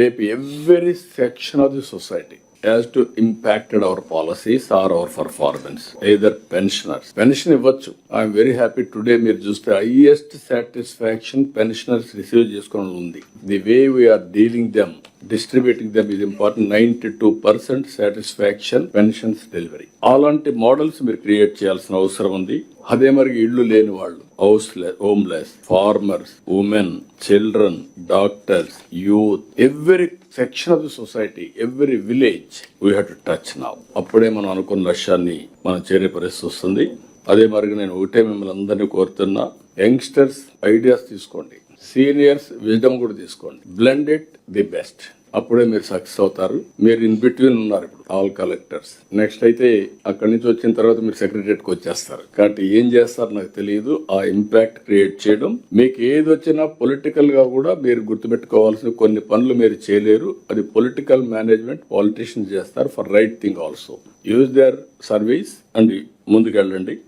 రేపు every section of the society has to impacted our policies or our performance either pensioners pension ఇవ్వచ్చు. I'm very happy today మీరు చూస్తే highest satisfaction pensioners receive చేసుకోవడం ఉంది. The way we're dealing them distributing them ఇది important ninety two percent satisfaction pensions delivery అలాంటి models మీరు create చేయాల్సిన అవసరం ఉంది. అదే మరి ఇళ్ళు లేని వాళ్ళు house homeless farmers women children doctors youth every section of the society every village we have to touch now అప్పుడే మనం అనుకున్న లక్ష్యాన్ని మనం చేరే పరిస్థితి వస్తుంది. అదే మరి నేను ఒకటే మిమ్మల్ని అందరినీ కోరుతున్నా యంగ్స్టర్స్ ఐడియాస్ తీసుకోండి. సీనియర్స్ విజ్డమ్ కూడా తీసుకోండి. బ్లెండెడ్ ది బెస్ట్ అప్పుడే మీరు సక్సెస్ అవుతారు. మీరు ఇన్ బిట్వీన్ ఉన్నారు ఇప్పుడు ఆల్ కలెక్టర్స్. నెక్స్ట్ అయితే అక్కడి నుంచి వచ్చిన తర్వాత మీరు సెక్రటరియట్కి వచ్చేస్తారు. కాబట్టి ఏం చేస్తారు నాకు తెలియదు. ఆ ఇంపాక్ట్ క్రియేట్ చేయడం. మీకు ఏది వచ్చినా పొలిటికల్గా కూడా మీరు గుర్తుపెట్టుకోవాల్సిన కొన్ని పనులు మీరు చేయలేరు. అది పొలిటికల్ మేనేజ్మెంట్ పాలిటిషియన్స్ చేస్తారు. For right thing also use their service and ముందుకెళ్ళండి.